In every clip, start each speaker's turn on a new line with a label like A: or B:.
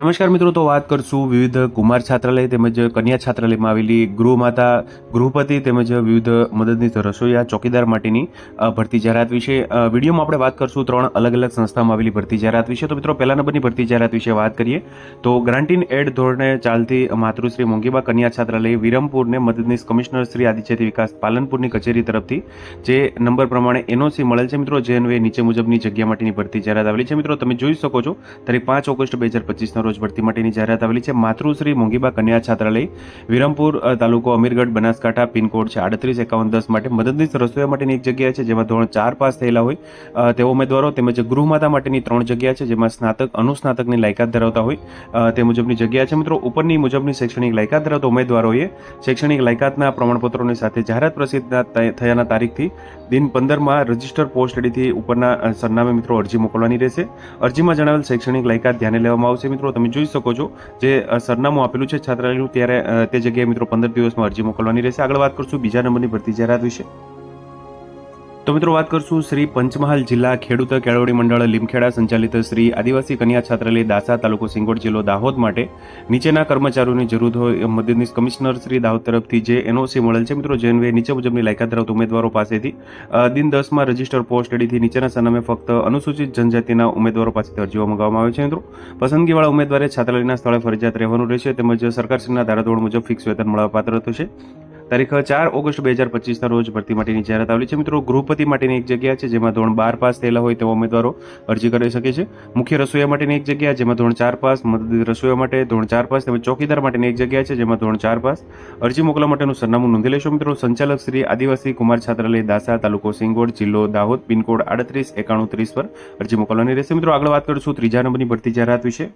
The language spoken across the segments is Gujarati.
A: નમસ્કાર મિત્રો, તો વાત કરશું વિવિધ કુમાર છાત્રાલય તેમજ કન્યા છાત્રાલયમાં આવેલી ગૃહમાતા ગૃહપતિ તેમજ વિવિધ મદદનીશ રસોઈયા ચોકીદાર માટેની ભરતી જાહેરાત વિશે વિડીયોમાં આપણે વાત કરશું ત્રણ અલગ અલગ સંસ્થામાં આવેલી ભરતી જાહેરાત વિશે. તો મિત્રો, પહેલા નંબરની ભરતી જાહેરાત વિશે વાત કરીએ. તો ગ્રાન્ટીન એડ ધોરણે ચાલતી માતૃશ્રી મોંઘીબા કન્યા છાત્રાલય વિરમપુરને મદદનીશ કમિશનર શ્રી આદિજાતિ વિકાસ પાલનપુરની કચેરી તરફથી, જે નંબર પ્રમાણે એનઓસી મળેલ છે મિત્રો, જે અન્વયે નીચે મુજબની જગ્યા માટેની ભરતી જાહેરાત આવેલી છે મિત્રો. તમે જોઈ શકો છો, તારીખ પાંચ ઓગસ્ટ બે હજાર પચીસના રોજ ભરતી માટેની જાહેરાત આવેલી છે. માતૃશ્રી મોંઘીબા કન્યા છાત્રાલય, વિરમપુર તાલુકો અમીરગઢ, બનાસકાંઠા, પિનકોડ છે. આડત્રીસ, એકાવન, દસ માટે મદદનીશ રસોઈયા માટેની એક જગ્યા છે, જેમાં ધોરણ ચાર પાસ થયેલા હોય તેવા ઉમેદવારો તેમજ ગૃહમાતા માટેની ત્રણ જગ્યા છે, જેમાં સ્નાતક, અનુસ્નાતકની લાયકાત ધરાવતા હોય તે મુજબની જગ્યા છે. મિત્રો, ઉપરની મુજબની શૈક્ષણિક લાયકાત ધરાવતા ઉમેદવારોએ શૈક્ષણિક લાયકાતના પ્રમાણપત્રોની સાથે જાહેરાત પ્રસિદ્ધ થયાના તારીખથી દિન પંદરમાં રજિસ્ટર પોસ્ટ એડીથી ઉપરના સરનામે મિત્રો અરજી મોકલવાની રહેશે. અરજીમાં જણાવેલ શૈક્ષણિક લાયકાત ધ્યાને લેવામાં આવશે. મિત્રો તમે જોઈ શકો છો જે સરનામું આપેલું છે છાત્રાલયનું, ત્યારે તે જગ્યાએ મિત્રો પંદર દિવસમાં અરજી મોકલવાની રહેશે. આગળ વાત કરશું બીજા નંબરની ભરતી જાહેરાત વિશે તો મિત્રો વાત કરશું શ્રી પંચમહાલ જિલ્લા ખેડૂત કેળવણી મંડળ લીમખેડા સંચાલિત શ્રી આદિવાસી કન્યા છાત્રાલય દાસા તાલુકો સિંગોડ જિલ્લો દાહોદ માટે નીચેના કર્મચારીઓની જરૂર હોય મદદનીશ કમિશનર શ્રી દાહોદ તરફથી જે એનઓસી મળેલ છે. મિત્રો જેનવે નીચે મુજબની લાયકાત ધરાવતા ઉમેદવારો પાસેથી દિન દસમાં રજિસ્ટર પોસ્ટ એડીથી નીચેના સરનામે ફક્ત અનુસૂચિત જનજાતિના ઉમેદવારો પાસેથી અરજીઓ મંગાવવામાં આવે છે. મિત્રો, પસંદગીવાળા ઉમેદવારે છાત્રાલયના સ્થળે ફરજિયાત રહેવાનું રહેશે તેમજ સરકારશ્રીના ધારાધોરણ મુજબ ફિક્સ વેતન મળવા પાત્ર થશે. તારીખ ચાર ઓગસ્ટ બે હજાર પચીસના રોજ ભરતી માટેની જાહેરાત આવેલી છે. મિત્રો, ગૃહપતિ માટેની એક જગ્યા છે જેમાં ધોરણ બાર પાસ થયેલા હોય તેવા ઉમેદવારો અરજી કરી શકે છે. મુખ્ય રસોઈયા માટેની એક જગ્યા જેમાં ધોરણ ચાર પાસ મદદ રસોઈયા માટે ધોરણ ચાર પાસ તેમજ ચોકીદાર માટેની એક જગ્યા છે જેમાં ધોરણ ચાર પાસ. અરજી મોકલવા માટેનું સરનામું નોંધી લેશો મિત્રો. સંચાલક શ્રી આદિવાસી કુમાર છાત્રાલય, દાસા તાલુકો સિંગોડ, જિલ્લો દાહોદ, પિનકોડ આડત્રીસ એકાણું ત્રીસ પર અરજી મોકલવાની રહેશે. મિત્રો, આગળ વાત કરીશું ત્રીજા નંબરની ભરતી જાહેરાત વિશે.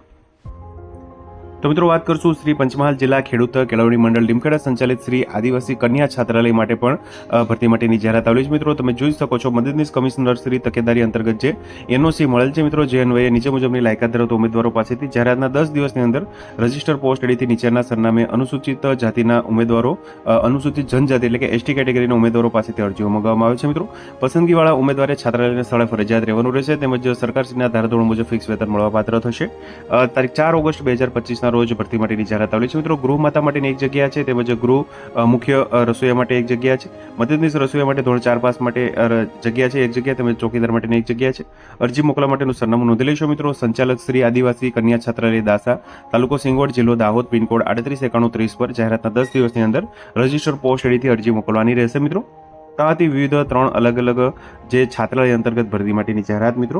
A: તો મિત્રો વાત કરશું શ્રી પંચમહાલ જિલ્લા ખેડૂત કેળવણી મંડળ લીમખેડા સંચાલિત શ્રી આદિવાસી કન્યા છાત્રાલય માટે પણ ભરતી માટેની જાહેરાત આવેલી છે. મિત્રો તમે જોઈ શકો છો મદદનીશ કમિશનર શ્રી તકેદારી અંતર્ગત જે એનઓસી મળેલ છે. મિત્રો જે અન્વયે નીચે મુજબની લાયકાત ધરાવતા ઉમેદવારો પાસેથી જાહેરાતના દસ દિવસની અંદર રજિસ્ટર પોસ્ટ એડીથી નીચેના સરનામે અનુસૂચિત જાતિના ઉમેદવારો અનુસૂચિત જનજાતિ એટલે કે એસટી કેટેગરીના ઉમેદવારો પાસેથી અરજીઓ મંગાવવામાં આવે છે. મિત્રો પસંદગીવાળા ઉમેદવારે છાત્રાલયના સ્થળે ફરજિયાત રહેવાનું રહેશે તેમજ સરકારશ્રીના ધારાધોરણ મુજબ ફિક્સ વેતન મળવાપાત્ર થશે. અ, તારીખ ચાર ઓગસ્ટ બે હજાર પચીસના રોજ ભરતી માટેની જાહેરાત આવેલી છે. મિત્રો ગૃહમાતા માટેની એક જગ્યા છે, તેમજ ગૃહ મુખ્ય રસોઈયા માટે એક જગ્યા છે. મદદનીશ રસોઈયા માટે ધોરણ ચાર પાસ માટે જગ્યા છે, એક જગ્યા, તેમજ ચોકીદાર માટેની એક જગ્યા છે. અરજી મોકલવા માટેનું સરનામું નોંધી લેશો મિત્રો. સંચાલક શ્રી આદિવાસી કન્યા છાત્રાલય દાસા, તાલુકો સિંગોડ જિલ્લો દાહોદ, પિનકોડ આડત્રીસ એકાણું ત્રીસ પર જાહેરાતના દસ દિવસની અંદર રજિસ્ટર પોસ્ટ એડીથી અરજી મોકલવાની રહેશે મિત્રો. તો વિવિધ ત્રણ અલગ અલગ જે છાત્રાલય અંતર્ગત ભરતી માટેની જાહેરાત મિત્રો